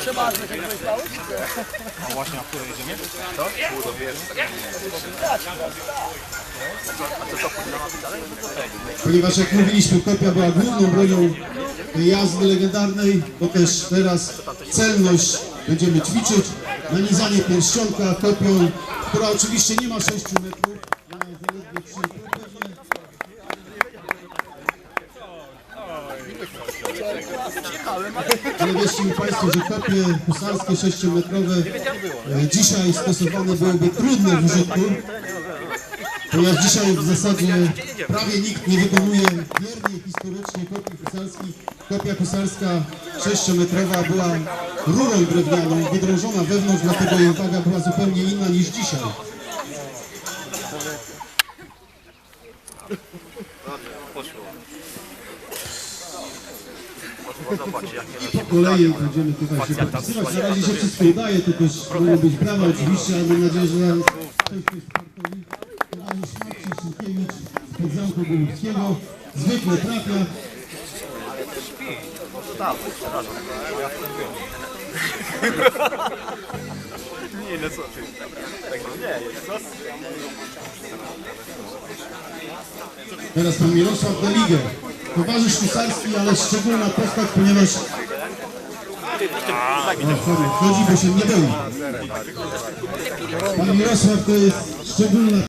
Trzeba, żeby się stało? A właśnie, a które jedziemy? Ponieważ jak mówiliśmy, kopia była główną bronią jazdy legendarnej, to też teraz celność będziemy ćwiczyć. Nanizanie pierścionka kopią, która oczywiście nie ma 6 metrów, ma zaledwie 3 pewnie. Ale wierzcie mi Państwo, że kopie husarskie 6-metrowe e, dzisiaj stosowane byłyby trudne w użytku, ponieważ dzisiaj w zasadzie prawie nikt nie wykonuje wiernie historycznie kopii husarskich. Kopia husarska 6-metrowa była rurą drewnianą, wydrążona wewnątrz, dlatego jej waga była zupełnie inna niż dzisiaj. Po kolei będziemy tutaj się podpisywać. Na razie się wszystko udaje, też mogą być brawa oczywiście, ale mam nadzieję, że zaraz ktoś jest sportowi. Towarzysz Marcin Szymkiewicz z zamku Golubskiego zwykle trafia. Nie, no co ty? Tak, nie, jest co? Teraz pan Mirosław Deliger. Towarzysz husarski, ale szczególna postać, ponieważ o, sorry, chodzi, bo się nie boi. Pan Mirosław to jest szczególna